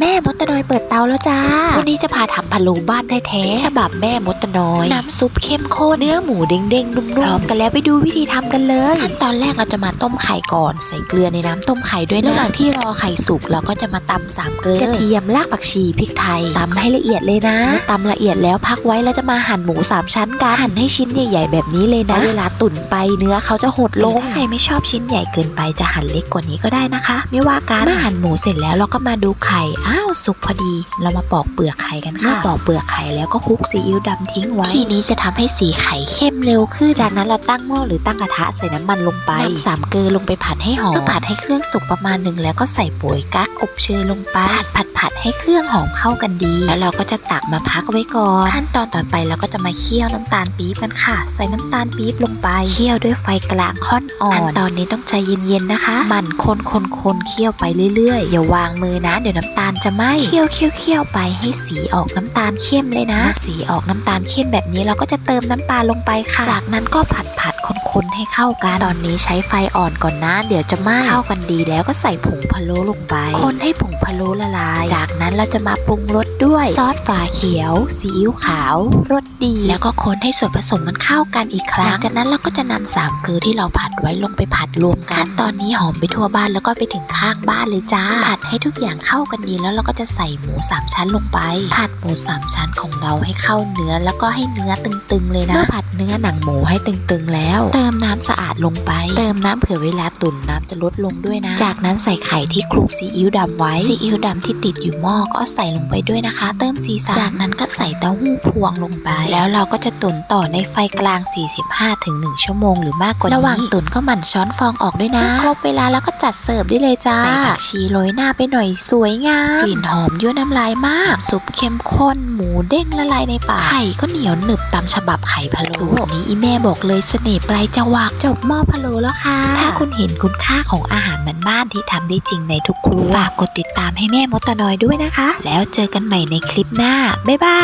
แม่มดตะนอยเปิดเตาแล้วจ้า วันนี้จะพาทำพะโล้บ้านแท้ๆฉบับแม่มดตะนอย น้ำซุปเข้มข้นเนื้อหมูเด้งๆนุ่มๆพร้อมกันแล้วไปดูวิธีทำกันเลย ขั้นตอนแรกเราจะมาต้มไข่ก่อน ใส่เกลือในน้ำต้มไข่ด้วยนะระหว่างที่รอไข่สุกเราก็จะมาตำสามเกลือกระเทียมรากผักชีพริกไทยตำให้ละเอียดเลยนะเมื่อตำละเอียดแล้วพักไว้แล้วจะมาหั่นหมูสามชั้นกันหั่นให้ชิ้นใหญ่ๆแบบนี้เลยนะเวลาตุ๋นไปเนื้อเขาจะหดลงใครไม่ชอบชิ้นใหญ่เกินไปจะหั่นเล็กกว่านี้ก็ได้นะคะ ไม่ว่ากันเมื่อหั่นหมูเสร็จแล้วเราก็มาดูไข่อ้าวสุกพอดี เรามาปอกเปลือกไข่กันค่ะเมื่อปอกเปลือกไข่แล้วก็คลุกซีอิ๊วดำทิ้งไว้ ทีนี้จะทำให้สีไข่เข้มเร็วขึ้น จากนั้นเราตั้งหม้อหรือตั้งกระทะใส่น้ำมันลงไปนำสามเกลือลงไปผัดให้หอมเมื่อผัดให้เครื่องสุกประมาณหนึ่งแล้วก็ใส่ปุ๋ยกั๊กอบเชยลงไปผัดผัดให้เครื่องหอมเข้ากันดี แล้วเราก็จะตักมาพักไว้ก่อน ขั้นตอนต่อไปเราก็จะมาเคี่ยวน้ำตาลปี๊บกันค่ะ ใส่น้ำตาลปี๊บลงไป เคี่ยวด้วยไฟกลางค่อนอ่อนขั้นตอนนี้ต้องใจเย็นๆนะคะ มันคนคนคนเคี่ยวไปเรื่อยๆอย่าวางมือนะเดี๋ยวน้ำตาลจะไหม้เคี่ยวเคี่ยวเคี่ยวไปให้สีออกน้ำตาลเข้มเลยนะ สีออกน้ำตาลเข้มแบบนี้เราก็จะเติมน้ำปลาลงไปค่ะ จากนั้นก็ผัดผัด คนคนๆให้เข้ากัน ตอนนี้ใช้ไฟอ่อนก่อนนะเดี๋ยวจะไหม้เข้ากันดีแล้วก็ใส่ผงพะโล้ลงไป คนให้ผงพะโล้ละลาย จากนั้นเราจะมาปรุงรสด้วยซอสฝาเขียวซีอิ๊วขาวรสดี แล้วก็คนให้ส่วนผสมมันเข้ากันอีกครั้งหลังจากนั้นเราก็จะนำสามเกลือที่เราผัดไว้ลงไปผัดรวมกัน ตอนนี้หอมไปทั่วบ้านแล้วก็ไปถึงข้างบ้านเลยจ้า ผัดให้ทุกอย่างเข้ากันดีแล้วเราก็จะใส่หมูสามชั้นลงไป ผัดหมูสามชั้นของเราให้เข้าเนื้อแล้วก็ให้เนื้อตึงๆเลยนะเมื่อผัดเนื้อหนังหมูให้ตึงๆแล้วเติมน้ำสะอาดลงไป เติมน้ำเผื่อเวลาตุ๋นน้ำจะลดลงด้วยนะ จากนั้นใส่ไข่ที่คลุกซีอิ๊วดำไว้ ซีอิ๊วดำที่ติดอยู่หม้อก็ใส่ลงไปด้วยนะคะ เติมสีสัน จากนั้นก็ใส่เต้าหู้พวงลงไป แล้วเราก็จะตุ๋นต่อในไฟกลาง 45ถึง1ชั่วโมงหรือมากกว่านี้ ระหว่างตุ๋นก็หมั่นช้อนฟองออกด้วยนะ ครบเวลาแล้วก็จัดเสิร์ฟได้เลยจ้าใส่ผักชีโรยหน้าไปหน่อยสวยงาม กลิ่นหอมยั่วน้ำลายมาก ซุปเข้มข้น หมูเด้งละลายในปาก ไข่ก็เหนียวหนึบตามฉบับไข่พะโล้สูตรนี้อีแม่บอกเลยเสน่ห์ปลายจวักจบหม้อพะโล้แล้วค่ะ ถ้าคุณเห็นคุณค่าของอาหารบ้านๆที่ทำได้จริงในทุกครัวฝากกดติดตามให้แม่มดตะนอยด้วยนะคะ แล้วเจอกันใหม่ในคลิปหน้า บ๊ายบา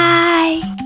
ย